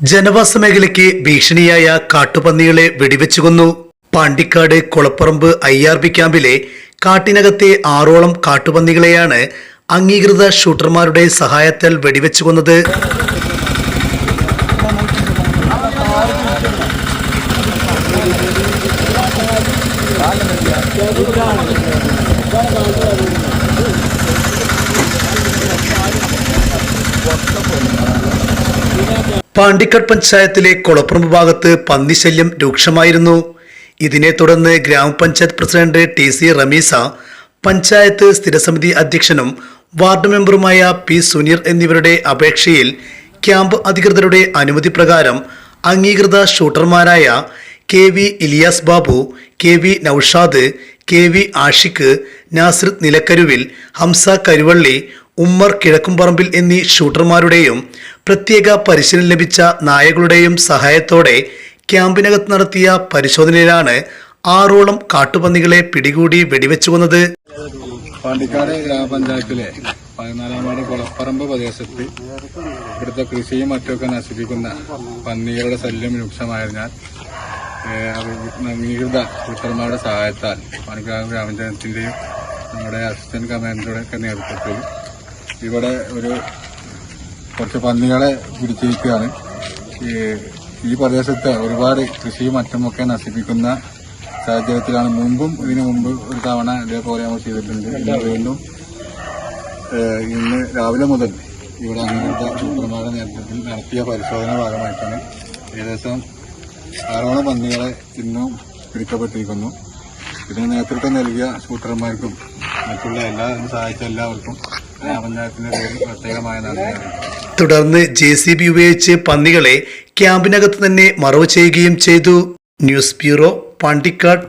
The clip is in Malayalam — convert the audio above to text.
ജനവാസ മേഖലയ്ക്ക് ഭീഷണിയായ കാട്ടുപന്നികളെ വെടിവെച്ചു കൊന്നു Pandikkad Kulapparamba I R B ക്യാമ്പിലെ കാട്ടിനകത്തെ ആറോളം കാട്ടുപന്നികളെയാണ് അംഗീകൃത ഷൂട്ടർമാരുടെ സഹായത്താൽ വെടിവെച്ചു കൊന്നത് പാണ്ടിക്കാട് പഞ്ചായത്തിലെ കുളപ്പുറമ്പ് ഭാഗത്ത് പന്നിശല്യം രൂക്ഷമായിരുന്നു. ഇതിനെ തുടർന്ന് gramapanchayat president T C Rameesa panchayat സ്ഥിരസമിതി അധ്യക്ഷനും വാർഡ് മെമ്പറുമായ പി സുനീർ എന്നിവരുടെ അപേക്ഷയിൽ ക്യാമ്പ് അധികൃതരുടെ അനുമതി പ്രകാരം അംഗീകൃത ഷൂട്ടർമാരായ K V Iliyas Babu K V Noushad K V Ashiq Nasir Nilakkaruvil Hamsa Karuvalli Ummer Kizhakkumparambil എന്നീ ഷൂട്ടർമാരുടെയും പ്രത്യേക പരിശീലനം ലഭിച്ച നായകളുടെയും സഹായത്തോടെ ക്യാമ്പിനകത്ത് നടത്തിയ പരിശോധനയിലാണ് ആറോളം കാട്ടുപന്നികളെ പിടികൂടി വെടിവെച്ചു കൊന്നത് പാണ്ടിക്കാട് ഗ്രാമപഞ്ചായത്തിലെ പതിനാലാം വാർഡ് കുളപ്പറമ്പ് പ്രദേശത്ത് ഇവിടുത്തെ കൃഷിയും മറ്റുമൊക്കെ നശിപ്പിക്കുന്ന പന്നികളുടെ ശല്യം രൂക്ഷമായതിനാൽ അംഗീകൃത ഡോക്ടർമാരുടെ സഹായത്താൽ പാണ്ടിക്കാട് ഗ്രാമപഞ്ചായത്തിന്റെയും നമ്മുടെ അസിസ്റ്റന്റ് കമാൻഡറുടെ ഒക്കെ നേതൃത്വത്തിൽ ഇവിടെ ഒരു കുറച്ച് പന്നികളെ പിടിച്ചിരിക്കുകയാണ്. ഈ പ്രദേശത്ത് ഒരുപാട് കൃഷിയും മറ്റുമൊക്കെ നശിപ്പിക്കുന്ന സാഹചര്യത്തിലാണ് മുമ്പും ഇതിനു മുമ്പ് ഒരു തവണ ഇതേപോലെ നമ്മൾ ചെയ്തിട്ടുണ്ട്. വീണ്ടും ഇന്ന് രാവിലെ മുതൽ ഇവിടെ അങ്ങനത്തെ പ്രമാണ നേതൃത്വത്തിൽ നടത്തിയ പരിശോധന ഭാഗമായിട്ടാണ് ഏകദേശം ആറോളം പന്നികളെ ഇന്നും പിടിക്കപ്പെട്ടിരിക്കുന്നു. ഇതിന് നേതൃത്വം നൽകിയ ഷൂട്ടർമാർക്കും മറ്റുള്ള എല്ലാ സഹായിച്ച എല്ലാവർക്കും ഗ്രാമപഞ്ചായത്തിന്റെ പേരിൽ പ്രത്യേകമായ നന്ദി. തുടർന്ന് ജെ സി ബി ഉപയോഗിച്ച് പന്നികളെ ക്യാമ്പിനകത്ത് തന്നെ മറവ് ചെയ്യുകയും ചെയ്തു. News bureau Pandikkad.